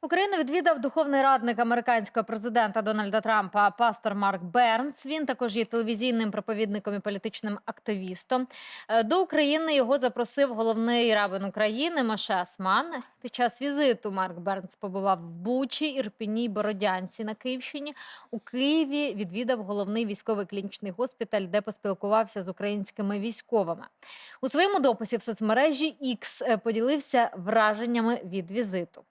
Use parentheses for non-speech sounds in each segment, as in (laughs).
Україну відвідав духовний радник американського президента Дональда Трампа пастор Марк Бернс. Він також є телевізійним проповідником і політичним активістом. Е, До України його запросив головний рабин України Маше Асман. Під час візиту Марк Бернс побував в Бучі, Ірпіні Бородянці на Київщині. У Києві відвідав головний військовий клінічний госпіталь, де поспілкувався з українськими військовими. У своєму дописі в соцмережі X поділився враженнями від візиту.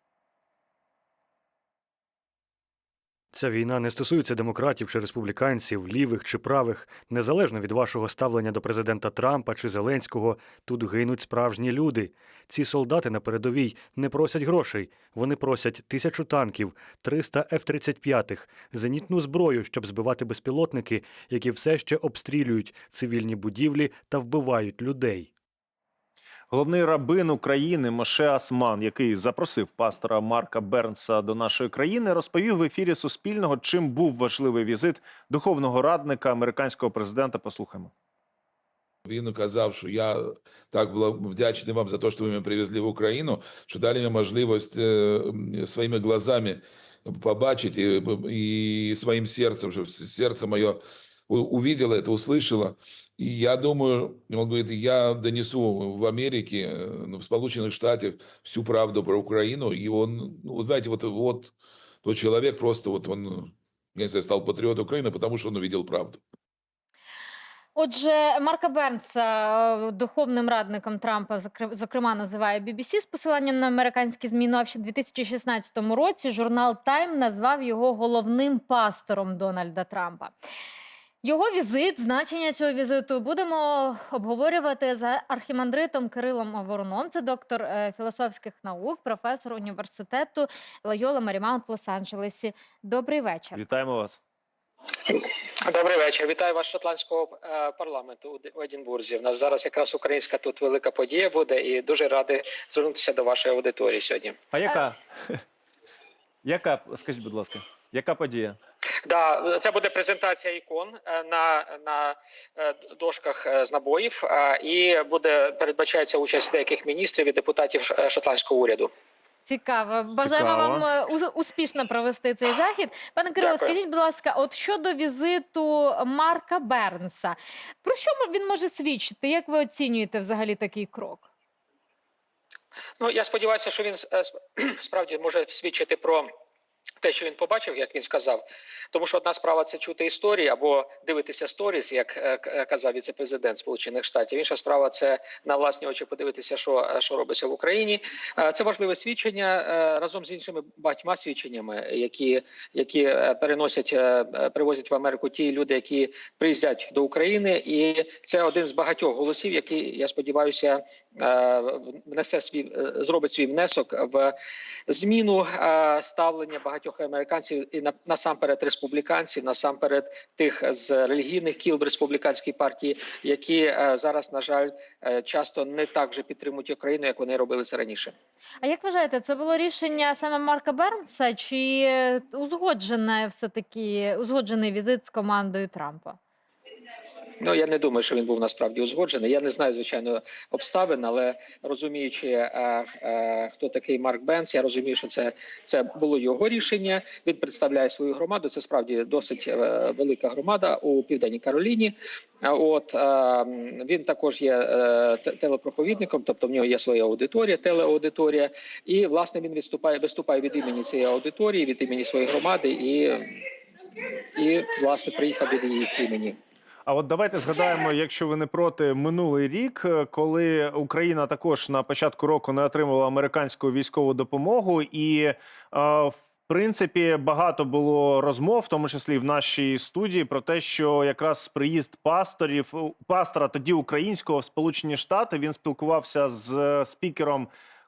Ця війна не стосується демократів чи республіканців, лівих чи правих. Незалежно від вашого ставлення до президента Трампа чи Зеленського, тут гинуть справжні люди. Ці солдати на передовій не просять грошей. Вони просять тисячу танків, 300 F-35, зенітну зброю, щоб збивати безпілотники, які все ще обстрілюють цивільні будівлі та вбивають людей. Головний рабин України Моше Асман, який запросив пастора Марка Бернса до нашої країни, розповів в ефірі Суспільного, чим був важливий візит духовного радника американського президента. Послухаємо. Він казав, що я так вдячний вам за те, що ви мене привезли в Україну, що дали мені можливість е, своїми глазами побачити і, і своїм серцем, що серце моє у- увидело это, услышало. И я думаю, он говорит, я донесу в Америке, э, в Сполученных Штатах всю правду про Украину. И он, ну, вы знаете, вот, вот тот человек просто, вот он, я не знаю, стал патриотом Украины, потому что он увидел правду. Отже, Марка Бернса е, духовним радником Трампа, зокре- зокрема, називає BBC з посиланням на американські ЗМІ. Ну, а ще в 2016 році журнал Time назвав його головним пастором Дональда Трампа. Його візит, значення цього візиту будемо обговорювати за архімандритом Кирилом Вороном. Це доктор е, філософських наук, професор університету Лайола Марімаунт в Лос-Анджелесі. Добрий вечір. Вітаємо вас. Добрий вечір. Вітаю вас шотландського е, парламенту у у Едінбурзі. У нас зараз якраз українська тут велика подія буде, і дуже радий звернутися до вашої аудиторії сьогодні. А яка? (laughs) яка, скажіть, будь ласка, яка подія? Да, це буде презентація ікон е, на, на е, дошках е, з набоїв, і буде передбачається участь деяких міністрів і депутатів шотландського уряду. Цікаво. Бажаємо Цікаво. вам успішно провести цей захід. Пане Кирило, Дякую. скажіть, будь ласка, от щодо візиту Марка Бернса, про що він може свідчити? Як ви оцінюєте взагалі такий крок? Ну я сподіваюся, що він (clears throat) справді може свідчити про те, що він побачив, як він сказав. Тому що одна справа це чути історії або дивитися сторіс, як е, е, казав віце-президент Сполучених Штатів. Інша справа це на власні очі подивитися, що, е, що робиться в Україні. Це важливе свідчення разом з іншими багатьма свідченнями, які, які переносять, привозять в Америку ті люди, які приїздять до України, і це один з багатьох голосів, який я сподіваюся внесе свій е, зробить свій внесок в зміну е, ставлення багатьох американців і на, насамперед республіканців, насамперед тих з релігійних кіл в республіканській партії, які е, зараз, на жаль, е, часто не так вже підтримують Україну, як вони робили це раніше. А як вважаєте, це було рішення саме Марка Бернса чи е, узгоджене все таки узгоджений візит з командою Трампа? Ну я не думаю, що він був насправді узгоджений. Я не знаю звичайно обставин, але розуміючи, е, е, хто такий Марк Бенс, я розумію, що це, це було його рішення. Він представляє свою громаду. Це справді досить е, велика громада у південній Кароліні. А От м, він також є телепроповідником, тобто в нього є своя аудиторія, телеаудиторія, і власне він виступає виступає від імені цієї аудиторії, від імені своєї громади, і, і власне приїхав від її імені. А от давайте згадаємо, якщо ви не проти, минулий рік, е, коли Україна також на початку року не отримувала американську військову допомогу, і е, в принципі багато було розмов, в тому числі в нашій студії, про те, що якраз приїзд пасторів пастора тоді українського в Сполучені Штати він спілкувався з е, спікером.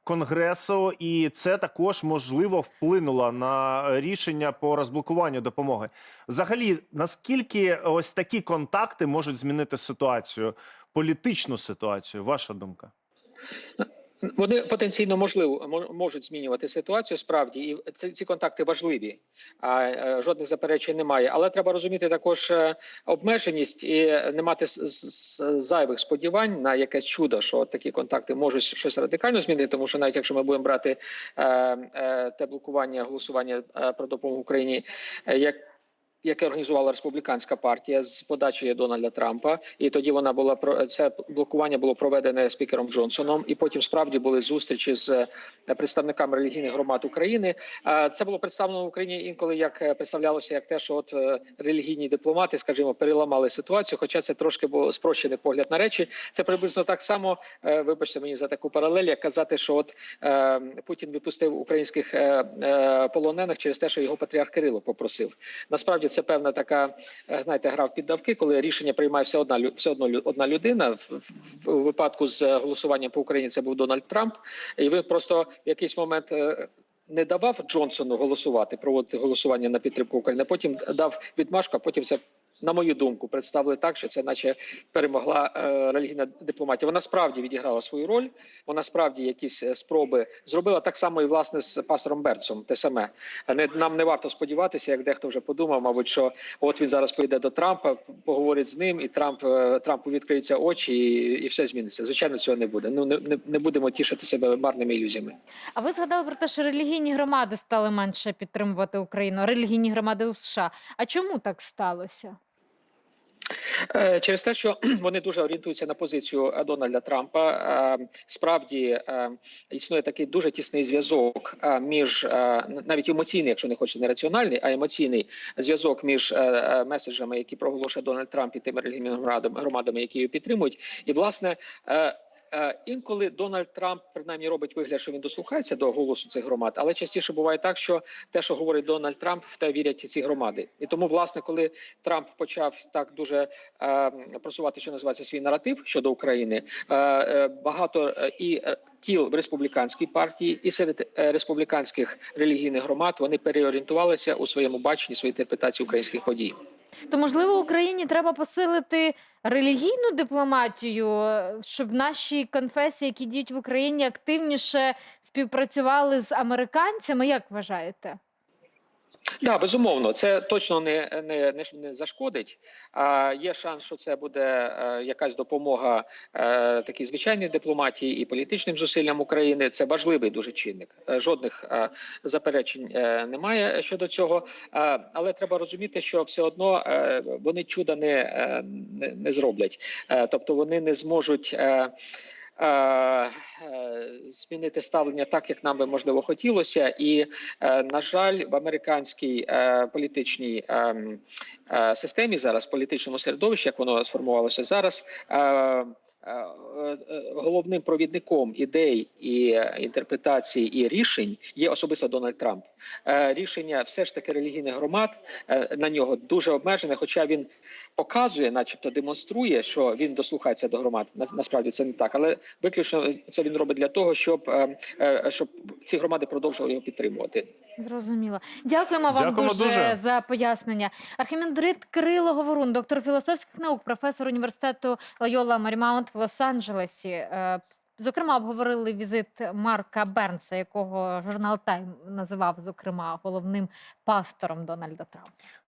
Конгресу, і це також можливо вплинуло на рішення по розблокуванню допомоги. Взагалі, наскільки ось такі контакти можуть змінити ситуацію, політичну ситуацію? Ваша думка? Вони потенційно можливо мо- можуть змінювати ситуацію справді, і ці, ці контакти важливі. А е, жодних заперечень немає. Але треба розуміти також е, обмеженість і не мати с- зайвих сподівань на якесь чудо, що такі контакти можуть щось радикально змінити. Тому що навіть якщо ми будемо брати е, те блокування голосування про допомогу Україні, як яке організувала республіканська партія з подачі Дональда Трампа, і тоді вона була про це блокування було проведене спікером Джонсоном. І потім справді були зустрічі з е, представниками релігійних громад України. Це було представлено в Україні інколи як е, представлялося як те, що от е, релігійні дипломати, скажімо, переламали ситуацію. Хоча це трошки був спрощений погляд на речі. Це приблизно так само. Вибачте мені за таку паралель, як казати, що от Путін випустив українських полонених через те, що його патріарх Кирило попросив. Насправді це певна така, е, знаєте, гра в піддавки, коли рішення приймає все одна все одно одна людина. В випадку з е, голосуванням по Україні це був Дональд Трамп, і він просто в якийсь момент. е, Не давав Джонсону голосувати, проводити голосування на підтримку України. Потім дав відмашку, а потім це, на мою думку, представили так, що це, наче перемогла е, релігійна дипломатія. Вона справді відіграла свою роль. Вона справді якісь е, спроби зробила так само і власне з пастором Берцом. Те саме не нам не варто сподіватися, як дехто вже подумав, мабуть, що от він зараз поїде до Трампа, поговорить з ним, і Трамп е, Трампу відкриються очі, і, і все зміниться. Звичайно, цього не буде. Ну не, не, не будемо тішити себе марними ілюзіями. А ви згадали про те, що релігійні громади стали менше підтримувати Україну, релігійні громади у США. А чому так сталося? Е, Через те, що (clears throat) вони дуже орієнтуються на позицію е, Дональда Трампа, е, справді існує такий дуже тісний зв'язок між навіть емоційний, якщо не хочете не раціональний, а емоційний зв'язок між меседжами, які проголошує Дональд Трамп і тими релігійними громадами, які його підтримують, і власне. Е, Інколи Дональд Трамп принаймні робить вигляд, що він дослухається до голосу цих громад, але частіше буває так, що те, що говорить Дональд Трамп, в те вірять ці громади. І тому, власне, коли Трамп почав так дуже е, просувати, що називається свій наратив щодо України, е, е, багато е, і кіл в республіканській партії, і серед е, республіканських релігійних громад вони переорієнтувалися у своєму баченні своїй інтерпретації українських подій. То можливо Україні треба посилити релігійну дипломатію, е, щоб наші конфесії, які діють в Україні, активніше співпрацювали з американцями. Як вважаєте? Да, безумовно, це точно не, не, не, не зашкодить. А є шанс, що це буде е, якась допомога е, такій звичайній дипломатії і політичним зусиллям України. Це важливий дуже чинник. Е, жодних заперечень немає щодо цього. Але треба розуміти, що все одно вони чуда не, не, не зроблять. Тобто вони не зможуть. Е, е, Змінити ставлення так, як нам би можливо хотілося, і Е, На жаль, в американській політичній ем, системі зараз, політичному середовищі, як воно сформувалося зараз. Е, е, Головним провідником ідей і е, інтерпретацій і рішень є особисто Дональд Трамп. Рішення все ж таки релігійних громад на нього дуже обмежене, хоча він показує, начебто демонструє, що він дослухається до громад. На- Насправді це не так, але виключно це він робить для того, щоб, щоб ці громади продовжували його підтримувати. Зрозуміло. Дякуємо вам Дякуємо дуже, дуже. за пояснення. Архімандрит Кирило Говорун, доктор філософських наук, професор університету Лайола Марімаунт в Лос-Анджелесі. Е, Зокрема, обговорили візит Марка Бернса, якого журнал Тайм називав зокрема головним пастором Дональда Трампа.